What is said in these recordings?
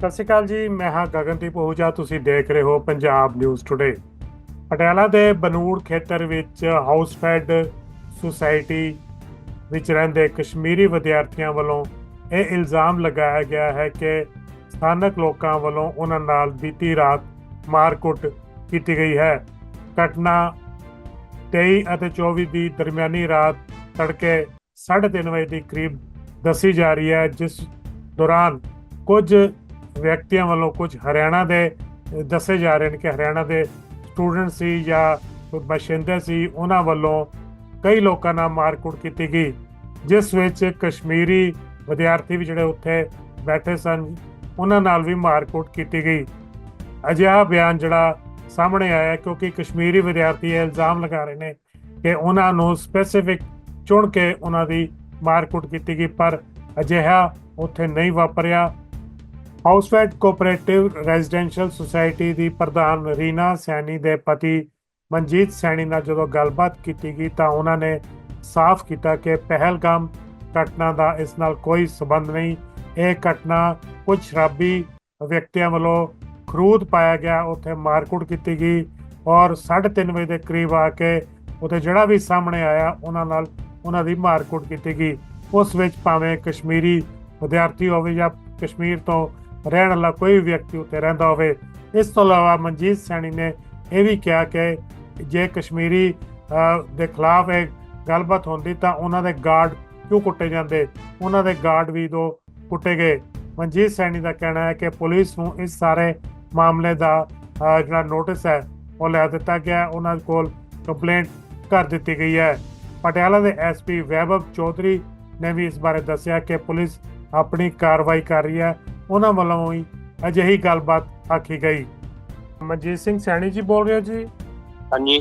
ਸਤਿ ਸ਼੍ਰੀ ਅਕਾਲ ਜੀ, ਮੈਂ ਹਾਂ ਗਗਨਦੀਪ ਉਹਜਾ, ਤੁਸੀਂ ਦੇਖ ਰਹੇ ਹੋ ਪੰਜਾਬ ਨਿਊਜ਼ ਟੁਡੇ ਪਟਿਆਲਾ ਦੇ ਬਨੂੜ ਖੇਤਰ ਵਿੱਚ ਹਾਊਸਫੈਡ ਸੁਸਾਇਟੀ ਵਿੱਚ ਰਹਿੰਦੇ ਕਸ਼ਮੀਰੀ ਵਿਦਿਆਰਥੀਆਂ ਵੱਲੋਂ ਇਹ ਇਲਜ਼ਾਮ ਲਗਾਇਆ ਗਿਆ ਹੈ ਕਿ ਸਥਾਨਕ ਲੋਕਾਂ ਵੱਲੋਂ ਉਹਨਾਂ ਨਾਲ ਬੀਤੀ ਰਾਤ ਮਾਰਕੁੱਟ ਕੀਤੀ ਗਈ ਹੈ। ਘਟਨਾ 23 ਅਤੇ 24 ਦੀ ਦਰਮਿਆਨੀ ਰਾਤ ਤੜਕੇ 3:30 ਵਜੇ ਦੇ ਕਰੀਬ ਦੱਸੀ ਜਾ ਰਹੀ ਹੈ, ਜਿਸ ਦੌਰਾਨ ਕੁਝ ਵਿਅਕਤੀਆਂ ਵੱਲੋਂ ਕੁਝ ਹਰਿਆਣਾ ਦੇ ਦੱਸੇ ਜਾ ਰਹੇ ਨੇ ਕਿ ਹਰਿਆਣਾ ਦੇ ਸਟੂਡੈਂਟ ਸੀ ਜਾਂ ਕੋਈ ਬਸ਼ਿੰਦੇ ਸੀ, ਉਹਨਾਂ ਵੱਲੋਂ ਕਈ ਲੋਕਾਂ ਨਾਲ ਮਾਰਕੁੱਟ ਕੀਤੀ ਗਈ, ਜਿਸ ਵਿੱਚ ਕਸ਼ਮੀਰੀ ਵਿਦਿਆਰਥੀ ਵੀ ਜਿਹੜੇ ਉੱਥੇ ਬੈਠੇ ਸਨ, ਉਹਨਾਂ ਨਾਲ ਵੀ ਮਾਰਕੁੱਟ ਕੀਤੀ ਗਈ। ਅਜਿਹਾ ਬਿਆਨ ਜਿਹੜਾ ਸਾਹਮਣੇ ਆਇਆ ਕਿਉਂਕਿ ਕਸ਼ਮੀਰੀ ਵਿਦਿਆਰਥੀ ਇਹ ਇਲਜ਼ਾਮ ਲਗਾ ਰਹੇ ਨੇ ਕਿ ਉਹਨਾਂ ਨੂੰ ਸਪੈਸੀਫਿਕ ਚੁਣ ਕੇ ਉਹਨਾਂ ਦੀ ਮਾਰਕੁੱਟ ਕੀਤੀ ਗਈ, ਪਰ ਅਜਿਹਾ ਉੱਥੇ ਨਹੀਂ ਵਾਪਰਿਆ। ਹਾਊਸਫੈਡ ਕੋਆਪਰੇਟਿਵ ਰੈਜ਼ੀਡੈਂਸ਼ੀਅਲ ਸੁਸਾਇਟੀ ਦੀ ਪ੍ਰਧਾਨ ਰੀਨਾ ਸੈਣੀ ਦੇ ਪਤੀ ਮਨਜੀਤ ਸੈਣੀ ਨਾਲ ਜਦੋਂ ਗੱਲਬਾਤ ਕੀਤੀ ਗਈ ਤਾਂ ਉਹਨਾਂ ਨੇ ਸਾਫ਼ ਕੀਤਾ ਕਿ ਪਹਿਲਗਾਮ ਘਟਨਾ ਦਾ ਇਸ ਨਾਲ ਕੋਈ ਸਬੰਧ ਨਹੀਂ। ਇਹ ਘਟਨਾ ਕੁਝ ਸ਼ਰਾਬੀ ਵਿਅਕਤੀਆਂ ਵੱਲੋਂ ਖਰੂਦ ਪਾਇਆ ਗਿਆ, ਉੱਥੇ ਮਾਰਕੁੱਟ ਕੀਤੀ ਗਈ ਔਰ 3:30 ਵਜੇ ਦੇ ਕਰੀਬ ਆ ਕੇ ਉੱਥੇ ਜਿਹੜਾ ਵੀ ਸਾਹਮਣੇ ਆਇਆ, ਉਹਨਾਂ ਨਾਲ ਉਹਨਾਂ ਦੀ ਮਾਰਕੁੱਟ ਕੀਤੀ ਗਈ। ਉਸ ਵਿੱਚ ਭਾਵੇਂ ਕਸ਼ਮੀਰੀ ਵਿਦਿਆਰਥੀ ਹੋਵੇ ਜਾਂ ਕਸ਼ਮੀਰ ਤੋਂ ਰਹਿਣ ਵਾਲਾ ਕੋਈ ਵੀ ਵਿਅਕਤੀ ਉੱਤੇ ਰਹਿੰਦਾ ਹੋਵੇ। ਇਸ ਤੋਂ ਇਲਾਵਾ ਮਨਜੀਤ ਸੈਣੀ ਨੇ ਇਹ ਵੀ ਕਿਹਾ ਕਿ ਜੇ ਕਸ਼ਮੀਰੀ ਦੇ ਖਿਲਾਫ ਇਹ ਗੱਲਬਾਤ ਹੁੰਦੀ ਤਾਂ ਉਹਨਾਂ ਦੇ ਗਾਰਡ ਕਿਉਂ ਕੁੱਟੇ ਜਾਂਦੇ? ਉਹਨਾਂ ਦੇ ਗਾਰਡ ਵੀ ਦੋ ਕੁੱਟੇ ਗਏ। ਮਨਜੀਤ ਸੈਣੀ ਦਾ ਕਹਿਣਾ ਹੈ ਕਿ ਪੁਲਿਸ ਨੂੰ ਇਸ ਸਾਰੇ ਮਾਮਲੇ ਦਾ ਜਿਹੜਾ ਨੋਟਿਸ ਹੈ, ਉਹ ਲੈ ਦਿੱਤਾ ਗਿਆ ਉਹਨਾਂ ਕੋਲ ਕੰਪਲੇਂਟ ਕਰ ਦਿੱਤੀ ਗਈ ਹੈ। ਪਟਿਆਲਾ ਦੇ ਐਸਪੀ ਵੈਭਵ ਚੌਧਰੀ ਨੇ ਵੀ ਇਸ ਬਾਰੇ ਦੱਸਿਆ ਕਿ ਪੁਲਿਸ ਆਪਣੀ ਕਾਰਵਾਈ ਕਰ ਰਹੀ ਹੈ। ਉਹਨਾਂ ਵੱਲੋਂ ਹੀ ਅਜਿਹੀ ਗੱਲਬਾਤ ਆਖੀ ਗਈ। ਮਨਜੀਤ ਸਿੰਘ ਸੈਣੀ ਜੀ ਬੋਲ ਰਹੇ ਹੋ ਜੀ? ਹਾਂਜੀ।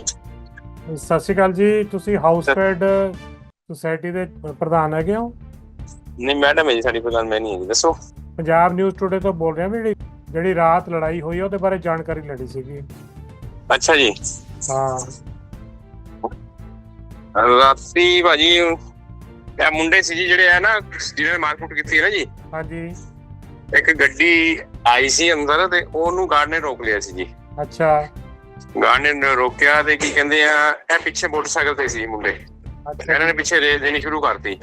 ਸਤਿ ਸ਼੍ਰੀ ਅਕਾਲ ਜੀ। ਤੁਸੀਂ ਹਾਊਸਫੈਡ ਸੁਸਾਇਟੀ ਦੇ ਪ੍ਰਧਾਨ ਹੈਗੇ ਹੋ? ਨਹੀਂ ਮੈਡਮ ਹੈ ਜੀ ਸਾਡੀ ਪ੍ਰਧਾਨ ਮੈਂ ਨਹੀਂ ਹੈਗੀ ਦੱਸੋ। ਪੰਜਾਬ ਨਿਊਜ਼ ਟੁਡੇ ਤੋਂ ਬੋਲ ਰਿਹਾ ਵੀ ਜਿਹੜੀ ਜਿਹੜੀ ਰਾਤ ਲੜਾਈ ਹੋਈ ਉਹਦੇ ਬਾਰੇ ਜਾਣਕਾਰੀ ਲੈਣੀ ਸੀਗੀ। ਅੱਛਾ ਜੀ। ਹਾਂ। ਰਾਤੀ ਭਾਜੀ ਇਹ ਮੁੰਡੇ ਸੀ ਜੀ ਜਿਹੜੇ ਆ ਨਾ ਜਿਹਨਾਂ ਨੇ ਮਾਰਕੁੱਟ ਕੀਤੀ ਹੈ ਨਾ ਜੀ। ਹਾਂਜੀ। ਇੱਕ ਗੱਡੀ ਆਈ ਸੀ ਅੰਦਰ ਤੇ ਉਹਨੂੰ ਗਾਰਡ ਨੇ ਰੋਕ ਲਿਆ ਸੀ ਜੀ। ਅੱਛਾ। ਗਾਰਡ ਨੇ ਰੋਕਿਆ ਤੇ ਕੀ ਕਹਿੰਦੇ ਆ ਇਹ ਪਿੱਛੇ ਮੋਟਰਸਾਈਕਲ ਤੇ ਸੀ ਮੁੰਡੇ। ਅੱਛਾ ਇਹਨਾਂ ਨੇ ਪਿੱਛੇ ਰੇਸ ਦੇਣੀ ਸ਼ੁਰੂ ਕਰਤੀ।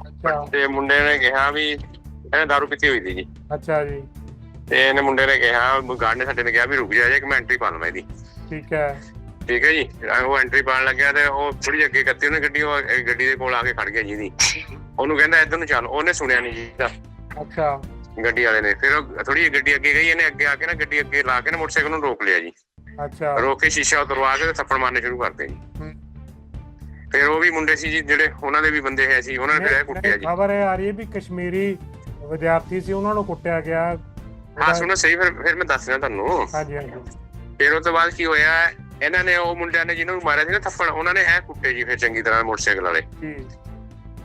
ਅੱਛਾ। ਤੇ ਮੁੰਡੇ ਨੇ ਕਿਹਾ ਵੀ ਇਹਨੇ ਦਾਰੂ ਪੀਤੀ ਹੋਈ ਸੀ ਜੀ ਅੱਛਾ ਜੀ। ਤੇ ਇਹਨੇ ਮੁੰਡੇ ਨੇ ਕਿਹਾ ਗਾਰਡ ਨੇ ਸਾਡੇ ਨੇ ਕਿਹਾ ਵੀ ਰੁਕ ਜਾ ਇੱਕ ਮੈਂ ਐਂਟਰੀ ਪਾ ਲਵਾਂ ਇਹਦੀ। ਠੀਕ ਹੈ। ਠੀਕ ਹੈ ਜੀ। ਉਹ ਐਂਟਰੀ ਪਾਣ ਲੱਗਿਆ ਤੇ ਉਹ ਥੋੜੀ ਅੱਗੇ ਕਰਤੀ ਉਹਨੇ ਗੱਡੀ ਉਹ ਗੱਡੀ ਦੇ ਕੋਲ ਆ ਕੇ ਖੜ ਗਿਆ ਜੀ ਦੀ ਉਹਨੂੰ ਕਹਿੰਦਾ ਇੱਧਰ ਨੂੰ ਚੱਲ। ਉਹਨੇ ਸੁਣਿਆ ਨਹੀਂ ਜੀ ਦਾ ਅੱਛਾ। ਗੱਡੀ ਵਾਲੇ ਨੇ। ਫਿਰ ਉਹ ਥੋੜੀ ਜਿਹੀ ਗੱਡੀ ਅੱਗੇ ਗਈ ਇਹਨੇ ਅੱਗੇ ਆ ਕੇ ਨਾ ਗੱਡੀ ਅੱਗੇ ਲਾ ਕੇ ਨਾ ਮੋਟਰਸਾਈਕਲ ਨੂੰ ਰੋਕ ਲਿਆ ਜੀ। ਅੱਛਾ। ਰੋਕ ਕੇ ਸ਼ੀਸ਼ਾ ਉਤਰਵਾ ਕੇ ਥੱਪੜ ਮਾਰਨੇ ਸ਼ੁਰੂ ਕਰਤੇ ਜੀ। ਫਿਰ ਉਹ ਵੀ ਮੁੰਡੇ ਸੀ ਜੀ ਜਿਹੜੇ ਉਹਨਾਂ ਦੇ ਵੀ ਬੰਦੇ ਹੈ ਸੀ ਉਹਨਾਂ ਨੇ ਫਿਰ ਇਹ ਕੁੱਟਿਆ ਜੀ। ਖਬਰ ਆ ਰਹੀ ਹੈ ਵੀ ਕਸ਼ਮੀਰੀ ਵਿਦਿਆਰਥੀ ਸੀ ਉਹਨਾਂ ਨੂੰ ਕੁੱਟਿਆ ਗਿਆ। ਹਾਂ ਸੁਣੋ ਸਹੀ ਫਿਰ ਫਿਰ ਮੈਂ ਦੱਸ ਰਿਹਾ ਤੁਹਾਨੂੰ। ਹਾਂਜੀ ਹਾਂਜੀ। ਫਿਰ ਉਸ ਤੋਂ ਬਾਅਦ ਕੀ ਹੋਇਆ ਇਹਨਾਂ ਨੇ ਉਹ ਮੁੰਡਿਆਂ ਨੇ ਜਿਹਨੂੰ ਮਾਰਿਆ ਸੀ ਨਾ ਥੱਪੜ ਉਹਨਾਂ ਨੇ ਇਹ ਕੁੱਟੇ ਜੀ ਫਿਰ ਚੰਗੀ ਤਰ੍ਹਾਂ ਮੋਟਰਸਾਈਕਲ ਵਾਲੇ। ਜੀ।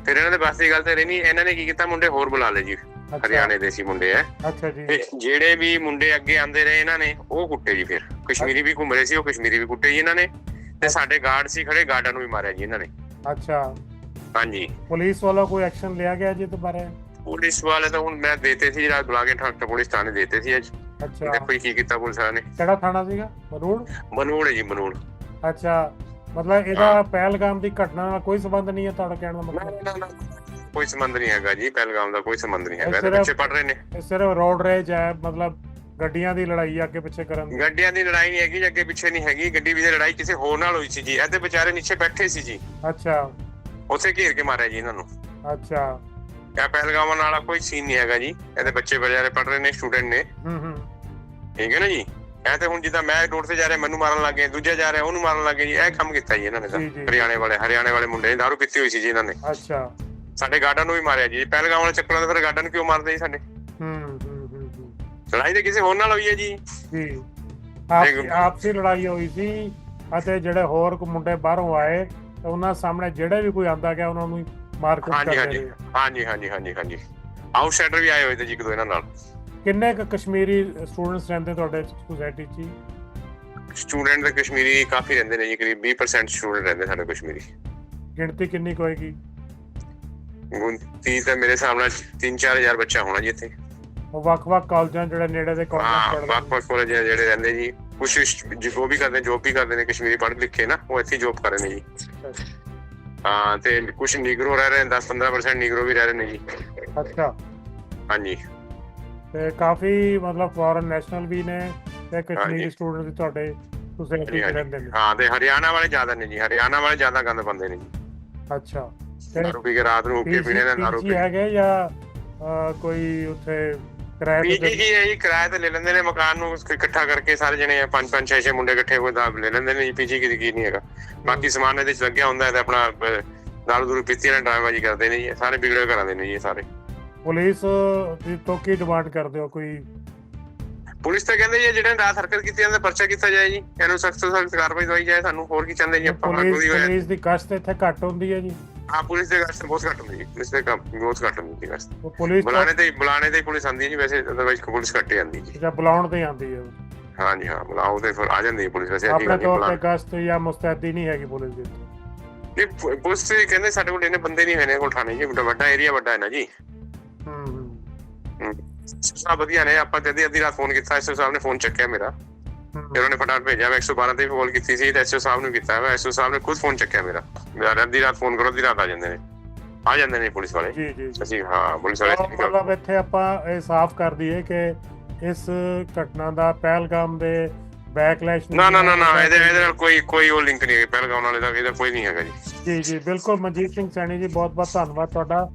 ਫਿਰ ਇਹਨਾਂ ਦੇ ਬਸ ਦੀ ਗੱਲ ਤੇ ਰਹੀ ਨਹੀਂ ਇਹਨਾਂ ਨੇ ਕੀ ਕੀਤਾ ਮੁੰਡੇ ਹੋਰ ਬੁਲਾ ਲਏ ਜੀ। ਹਰਿਆਣੇ ਦੇ ਸੀ ਮੁੰਡੇ ਐ। ਅੱਛਾ ਜੀ। ਤੇ ਜਿਹੜੇ ਵੀ ਮੁੰਡੇ ਅੱਗੇ ਆਂਦੇ ਰਹੇ ਇਹਨਾਂ ਨੇ ਉਹ ਕੁੱਟੇ ਜੀ ਫਿਰ। ਕਸ਼ਮੀਰੀ ਵੀ ਘੁੰਮ ਰਹੇ ਸੀ ਉਹ ਕਸ਼ਮੀਰੀ ਵੀ ਕੁੱਟੇ ਜੀ ਇਹਨਾਂ ਨੇ। ਤੇ ਸਾਡੇ ਗਾਰਡ ਸੀ ਖੜੇ ਗਾਰਡਾਂ ਨੂੰ ਵੀ ਮਾਰਿਆ ਜੀ ਇਹਨਾਂ ਨੇ। ਅੱਛਾ। ਹਾਂਜੀ। ਪੁਲਿਸ ਵੱਲੋਂ ਕੋਈ ਐਕਸ਼ਨ ਲਿਆ ਗਿਆ ਜੀ ਇਸ ਬਾਰੇ? ਪੁਲਿਸ ਵਾਲੇ ਤਾਂ ਹੁਣ ਮੈਂ ਦੇਤੇ ਸੀ ਰਾਤ ਬੁਲਾ ਕੇ ਠਾਕ ਪੁਲਿਸ ਥਾਣੇ ਦੇਤੇ ਸੀ ਅੱਜ। ਅੱਛਾ। ਦੇਖੋ ਕੀ ਕੀਤਾ ਪੁਲਿਸ ਵਾਲਿਆਂ ਨੇ। ਕਿਹੜਾ ਥਾਣਾ ਸੀਗਾ? ਬਨੂੜ ਹੈ ਜੀ ਬਨੂੜ ਅੱਛਾ। ਮਤਲਬ ਇਹਦਾ ਪਹਿਲਗਾਮ ਦੀ ਘਟਨਾ ਨਾਲ ਕੋਈ ਸੰਬੰਧ ਨਹੀਂ ਹੈ ਤੁਹਾਡਾ ਕਹਿਣ ਦਾ ਮਤਲਬ? ਕੋਈ ਸੰਬੰਧ ਨਹੀਂ ਹੈਗਾ ਜੀ ਪਹਿਲਗਾਮ ਦਾ ਕੋਈ ਸੰਬੰਧ ਨਹੀਂ ਹੈਗਾ ਇਹਦੇ ਪਿੱਛੇ ਪੜ ਰਹੇ ਨੇ। ਇਹ ਸਿਰਫ ਰੋਡ ਰੇਜ ਹੈ ਮਤਲਬ ਗੱਡੀਆਂ ਦੀ ਲੜਾਈ ਅੱਗੇ ਪਿੱਛੇ ਕਰਨ ਦੀ। ਗੱਡੀਆਂ ਦੀ ਲੜਾਈ ਨਹੀਂ ਹੈਗੀ ਜੀ, ਅੱਗੇ ਪਿੱਛੇ ਨਹੀਂ ਹੈਗੀ। ਗੱਡੀ ਦੀ ਲੜਾਈ ਕਿਸੇ ਹੋਰ ਨਾਲ ਹੋਈ ਸੀ ਜੀ ਇਹਦੇ ਵਿਚਾਰੇ ਨੀਚੇ ਬੈਠੇ ਸੀ ਜੀ। ਅੱਛਾ। ਉੱਥੇ ਘੇਰ ਕੇ ਮਾਰਿਆ ਜੀ ਇਹਨਾਂ ਨੂੰ। ਅੱਛਾ। ਇਹ ਪਹਿਲਗਾਮ ਵਾਲਾ ਕੋਈ ਸੀਨ ਨਹੀਂ ਹੈਗਾ ਜੀ ਇਹਦੇ ਬੱਚੇ ਵਿਚਾਰੇ ਪੜ ਰਹੇ ਨੇ ਸਟੂਡੈਂਟ ਨੇ। ਹੂੰ ਹੂੰ। ਠੀਕ ਹੈ ਨਾ ਜੀ? ਇਹ ਤੇ ਹੁਣ ਜਿੱਦਾਂ ਮੈਂ ਰੋਡ ਤੇ ਜਾ ਰਿਹਾ ਮੈਨੂੰ ਮਾਰਨ ਲੱਗੇ ਦੂਜਾ ਜਾ ਰਿਹਾ ਉਹਨੂੰ ਮਾਰਨ ਲੱਗੇ ਜੀ ਇਹ ਕੰਮ ਕੀਤਾ ਜੀ ਇਹਨਾਂ ਨੇ ਤਾਂ। ਹਰਿਆਣੇ ਵਾਲੇ ਹਰਿਆਣੇ ਵਾਲੇ ਮੁੰਡੇ ਨੇ ਦਾਰੂ ਪੀਤੀ ਹੋਈ ਸੀ ਜੀ ਇਹਨਾਂ ਨੇ। ਅੱਛਾ। ਸਾਡੇ ਗਾਰਡਨ ਨੂੰ ਵੀ ਮਾਰਿਆ ਜੀ। ਪਹਿਲਗਾਮ ਵਾਲੇ ਚੱਕਰਾਂ ਦੇ ਫਿਰ ਗਾਰਡਨ ਕਿਉਂ ਮਾਰਦੇ ਜੀ ਸਾਡੇ? ਹੂੰ ਹੂੰ ਹੂੰ ਹੂੰ। ਲੜਾਈ ਤੇ ਕਿਸੇ ਹੋਰ ਨਾਲ ਹੋਈ ਹੈ ਜੀ। ਜੀ। ਆਪਸੀ ਲੜਾਈ ਹੋਈ ਸੀ ਅਤੇ ਜਿਹੜੇ ਹੋਰ ਕੋ ਮੁੰਡੇ ਬਾਹਰੋਂ ਆਏ ਤੇ ਉਹਨਾਂ ਸਾਹਮਣੇ ਜਿਹੜੇ ਵੀ ਕੋਈ ਆਂਦਾ ਗਿਆ ਉਹਨਾਂ ਨੂੰ ਮਾਰ ਕੁੱਟ ਹਾਂਜੀ, ਕਰਦੇ ਹਾਂਜੀ। ਹਾਂਜੀ ਹਾਂਜੀ ਹਾਂਜੀ ਹਾਂਜੀ। ਆਊਟਸਾਈਡਰ ਵੀ ਆਏ ਹੋਏ ਤੇ ਜੀ ਇੱਕ ਦੋ ਇਹਨਾਂ ਨਾਲ। ਕਿੰਨੇ ਕੁ ਕਸ਼ਮੀਰੀ ਸਟੂਡੈਂਟਸ ਰਹਿੰਦੇ ਤੁਹਾਡੇ ਸੁਸਾਇਟੀ 'ਚ? ਸਟੂਡੈਂਟ ਦੇ ਕਸ਼ਮੀਰੀ ਕਾਫੀ ਰਹਿੰਦੇ ਨੇ ਜੀ ਕਰੀਬ 20% ਸਟੂਡੈਂਟ ਰਹਿੰਦੇ ਸਾਡੇ ਕਸ਼ਮੀਰੀ। ਗਿਣਤੀ ਕਿੰਨੀ ਕੁ ਹੋਏਗੀ? ਗੁੰਤੀ ਤਾਂ ਮੇਰੇ ਹਿਸਾਬ ਨਾਲ 3-4000 ਬੱਚਾ ਹੋਣਾ ਜੀ ਇੱਥੇ। ਉਹ ਵੱਖ-ਵੱਖ ਕਾਲਜਾਂ ਜਿਹੜੇ ਨੇੜੇ ਦੇ ਕਾਲਜਾਂ ਹਾਂ ਪੜ੍ਹਦੇ ਵੱਖ ਵੱਖ ਕਾਲਜ ਜਿਹੜੇ ਰਹਿੰਦੇ ਜੀ। ਕੁਛ ਜੋ ਵੀ ਕਰਦੇ ਜੋਬ ਵੀ ਕਰਦੇ ਨੇ ਕਸ਼ਮੀਰੀ ਪੜ੍ਹ ਲਿਖ ਕੇ ਨਾ ਉਹ ਇੱਥੇ ਜੋਬ ਕਰ ਰਹੇ ਨੇ ਜੀ। ਹਾਂ ਤੇ ਕੁਝ ਨੀਗਰੋ ਰਹਿ ਰਹੇ ਨੇ 10-15% ਨੀਗਰੋ ਵੀ ਰਹਿ ਰਹੇ ਨੇ ਜੀ। ਅੱਛਾ। ਹਾਂਜੀ। ਤੇ ਕਾਫੀ ਮਤਲਬ ਫੋਰਨ ਨੈਸ਼ਨਲ ਵੀ ਨੇ ਤੇ ਕਸ਼ਮੀਰੀ। ਸਟੂਡੈਂਟ ਵੀ ਤੁਹਾਡੇ ਚ ਹਾਂਜੀ। ਰਹਿੰਦੇ ਨੇ। ਹਾਂ ਤੇ ਹਰਿਆਣਾ ਵਾਲੇ ਜ਼ਿਆਦਾ ਨੇ ਜੀ ਹਰਿਆਣਾ ਵਾਲੇ ਜ਼ਿਆਦਾ ਗੰਦ ਪਾਉਂਦੇ ਨੇ ਜੀ। ਅੱਛਾ। ਦਾਰੂ ਪੀ ਕੇ ਰਾਤ ਨੂੰ ਹੁੱਕੇ ਪੀਣੇ ਨੇ ਦਾਰੂ ਪੀਜੀ ਪੀ ਹੈਗੇ ਜਾਂ ਕੋਈ ਉੱਥੇ ਕਿਰਾਏ ਪੀਜੀ ਤੇ ਕੀ ਹੈ ਜੀ ਕਿਰਾਏ ਤੇ ਲੈ ਲੈਂਦੇ ਨੇ ਮਕਾਨ ਨੂੰ ਇਕੱਠਾ ਕਰਕੇ ਸਾਰੇ ਜਣੇ ਪੰਜ ਪੰਜ ਛੇ ਛੇ ਮੁੰਡੇ ਇਕੱਠੇ ਹੋਏ ਦਾ ਲੈ ਲੈਂਦੇ ਨੇ ਪੀਜੀ ਕੀ ਕੀ ਨਹੀਂ ਹੈਗਾ। ਬਾਕੀ ਸਮਾਨ ਇਹਦੇ ਚ ਲੱਗਿਆ ਹੁੰਦਾ ਹੈ ਤੇ ਆਪਣਾ ਦਾਰੂ ਦੂਰੂ ਪੀਤੀ ਨਾਲ ਡਰਾਈਵਾਜੀ ਕਰਦੇ ਨੇ ਜੀ ਸਾਰੇ ਵਿਗੜੇ ਕਰਾਉਂਦੇ ਨੇ ਜੀ ਸਾਰੇ। ਪੁਲਿਸ ਦੀ ਤੋਂ ਕੀ ਡਿਮਾਂਡ ਕਰਦੇ ਹੋ ਕੋਈ? ਪੁਲਿਸ ਤਾਂ ਕਹਿੰਦੇ ਜੀ ਜਿਹੜੇ ਰਾਤ ਹਰਕਤ ਕੀਤੀ ਜਾਂਦਾ ਪਰਚਾ ਕੀਤਾ ਜਾਏ ਜੀ ਇਹਨੂੰ ਸਖਤ ਸਖਤ ਕਾਰਵਾਈ ਦਵਾਈ ਜਾਏ ਸਾਨੂੰ ਹੋਰ ਕੀ ਚਾਹੁੰਦੇ ਜੀ ਆਪਾਂ ਕੋਈ ਹੋਇਆ ਪੁਲਿਸ ਦੀ ਗਸ਼ਤ ਇੱਥੇ ਘੱਟ ਹੁੰਦੀ ਹੈ ਜੀ। ਹਾਂ ਪੁਲਿਸ ਦੇ ਗਸ਼ਤ ਬਹੁਤ ਘੱਟ ਹੁੰਦੀ ਜੀ ਪੁਲਿਸ ਦੇ ਕੰਮ ਬਹੁਤ ਘੱਟ ਹੁੰਦੀ ਹੈ ਗਸ਼ਤ। ਪੁਲਿਸ ਬੁਲਾਣੇ ਤੇ ਬੁਲਾਣੇ ਤੇ ਹੀ ਪੁਲਿਸ ਹੈ ਜੀ ਵੈਸੇ ਅਦਰਵਾਈਜ਼ ਪੁਲਿਸ ਘੱਟ ਹੀ ਆਂਦੀ ਜੀ। ਜਾਂ ਬੁਲਾਉਣ ਤੇ ਆਉਂਦੀ ਹੈ। ਹਾਂ ਜੀ ਹਾਂ ਬੁਲਾਓ ਤੇ ਫਿਰ ਆ ਜਾਂਦੀ ਹੈ ਪੁਲਿਸ ਵੈਸੇ ਆਪਣੇ ਤੌਰ ਤੇ ਗਸ਼ਤ ਜਾਂ ਮੁਸਤੈਦੀ ਨਹੀਂ ਹੈਗੀ ਪੁਲਿਸ ਦੀ। ਨਹੀਂ ਪੁਲਿਸ ਤੇ ਕਹਿੰਦੇ ਸਾਡੇ ਕੋਲ ਇਹਨੇ ਬੰਦੇ ਨਹੀਂ ਹੈ ਨੇ ਕੋਲ ਥਾਣੇ ਜੀ ਵੱਡਾ- ਏਰੀਆ ਵੱਡਾ ਹੈ ਨਾ ਜੀ। ਹੂੰ ਹੂੰ। ਸਭ ਵਧੀਆ ਨੇ ਆਪਾਂ ਤੇ ਅੱਧੀ ਰਾਤ ਫੋਨ ਕੀਤਾ ਐਸਓ ਸਾਹਿਬ ਨੇ ਫੋਨ ਚੱਕਿਆ ਮੇਰਾ। ਉਹਨੇ ਫਟਾਫਟ ਭੇਜਿਆ ਮੈਂ 112 ਤੇ ਕਾਲ ਕੀਤੀ ਸੀ ਤੇ ਐਸਓ ਸਾਹਿਬ ਨੂੰ ਕੀਤਾ। ਮੈਂ ਐਸਓ ਸਾਹਿਬ ਨੇ ਖੁਦ ਫੋਨ ਚੱਕਿਆ ਮੇਰਾ। ਮੇਰਾ ਅੱਧੀ ਰਾਤ ਫੋਨ ਕਰੋ ਅੱਧੀ ਰਾਤ ਆ ਜਾਂਦੇ ਨੇ। ਆ ਜਾਂਦੇ ਨੇ ਪੁਲਿਸ ਵਾਲੇ। ਜੀ ਜੀ ਜੀ। ਅਸੀਂ ਹਾਂ ਪੁਲਿਸ ਵਾਲੇ ਮਤਲਬ ਇੱਥੇ ਆਪਾਂ ਇਹ ਸਾਫ਼ ਕਰ ਦਈਏ ਕਿ ਇਸ ਘਟਨਾ ਦਾ ਪਹਿਲਗਾਮ ਦੇ ਬੈਕਲੈਸ਼ ਨਾ ਨਾ ਨਾ ਨਾ ਇਹਦੇ ਇਹਦੇ ਨਾਲ ਕੋਈ ਕੋਈ ਉਹ ਲਿੰਕ ਨਹੀਂ ਹੈ ਪਹਿਲਗਾਉਂ ਵਾਲੇ ਦਾ ਇਹਦਾ ਕੋਈ ਨਹੀਂ ਹੈਗਾ ਜੀ। ਜੀ ਜੀ ਬਿਲਕੁਲ ਮਨਜੀਤ ਸਿੰਘ ਸੈਣੀ ਜੀ ਬਹੁਤ ਬਹੁਤ ਧੰਨਵਾਦ ਤੁਹਾਡਾ।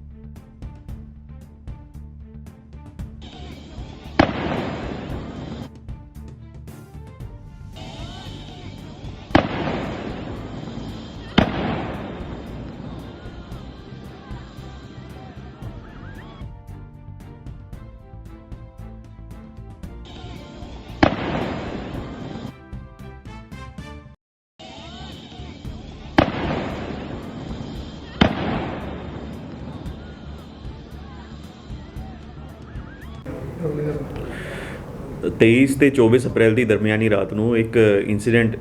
ਤੇਈਸ ਤੇ 24 ਅਪ੍ਰੈਲ ਦੀ ਦਰਮਿਆਨੀ ਰਾਤ ਨੂੰ ਇੱਕ ਇਨਸੀਡੈਂਟ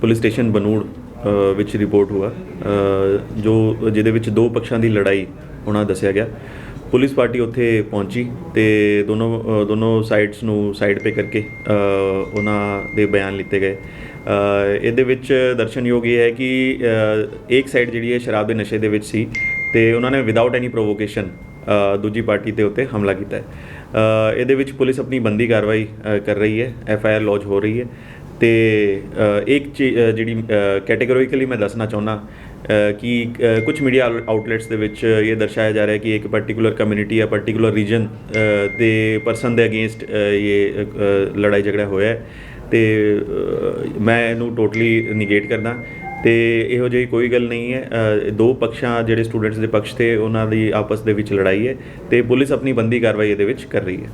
ਪੁਲਿਸ ਸਟੇਸ਼ਨ ਬਨੂੜ ਵਿੱਚ ਰਿਪੋਰਟ ਹੋਇਆ ਜੋ, ਜਿਹਦੇ ਵਿੱਚ ਦੋ ਪੱਖਾਂ ਦੀ ਲੜਾਈ ਹੋਣਾ ਦੱਸਿਆ ਗਿਆ। ਪੁਲਿਸ ਪਾਰਟੀ ਉੱਥੇ ਪਹੁੰਚੀ ਤੇ ਦੋਨੋਂ ਦੋਨੋਂ ਸਾਈਡਸ ਨੂੰ ਸਾਈਡ ਤੇ ਕਰਕੇ ਉਹਨਾਂ ਦੇ ਬਿਆਨ ਲਿੱਤੇ ਗਏ। ਇਹਦੇ ਵਿੱਚ ਦਰਸ਼ਨਯੋਗ ਇਹ ਹੈ ਕਿ ਇੱਕ ਸਾਈਡ ਜਿਹੜੀ ਹੈ ਸ਼ਰਾਬ ਦੇ ਨਸ਼ੇ ਦੇ ਵਿੱਚ ਸੀ ਤੇ ਉਹਨਾਂ ਨੇ ਵਿਦਆਊਟ ਐਨੀ ਪ੍ਰੋਵੋਕੇਸ਼ਨ ਦੂਜੀ ਪਾਰਟੀ ਦੇ ਉੱਤੇ ਹਮਲਾ ਕੀਤਾ ਹੈ। ਇਹਦੇ ਵਿੱਚ ਪੁਲਿਸ ਆਪਣੀ ਬੰਦੀ ਕਾਰਵਾਈ ਕਰ ਰਹੀ ਹੈ ਐਫ ਆਈ ਆਰ ਲੌਜ ਹੋ ਰਹੀ ਹੈ। ਤੇ ਇੱਕ ਚੀ- ਜਿਹੜੀ ਕੈਟੇਗੋਰੀਕਲੀ ਮੈਂ ਦੱਸਣਾ ਚਾਹੁੰਦਾ ਕਿ ਕੁਝ ਮੀਡੀਆ ਆਊਟਲੈਟਸ ਦੇ ਵਿੱਚ ਇਹ ਦਰਸਾਇਆ ਜਾ ਰਿਹਾ ਹੈ ਕਿ ਇੱਕ ਪਾਰਟਿਕੂਲਰ ਕਮਿਊਨਿਟੀ ਜਾਂ ਪਾਰਟਿਕੂਲਰ ਰੀਜਨ ਦੇ ਪਰਸਨ ਦੇ ਅਗੇਂਸਟ ਇਹ ਲੜਾਈ ਝਗੜਾ ਹੋਇਆ ਹੈ। ਤੇ ਮੈਂ ਇਹਨੂੰ ਟੋਟਲੀ ਨਿਗੇਟ ਕਰਦਾ। ਤੇ ਇਹੋ ਜਿਹੀ ਕੋਈ ਗੱਲ ਨਹੀਂ ਹੈ। ਦੋ ਪੱਖਾਂ ਜਿਹੜੇ ਸਟੂਡੈਂਟਸ ਦੇ ਪੱਖ ਤੇ, ਉਹਨਾਂ ਦੀ ਆਪਸ ਦੇ ਵਿੱਚ ਲੜਾਈ ਹੈ ਤੇ ਪੁਲਿਸ ਆਪਣੀ ਬੰਦੀ ਕਾਰਵਾਈ ਇਹਦੇ ਵਿੱਚ ਕਰ ਰਹੀ ਹੈ।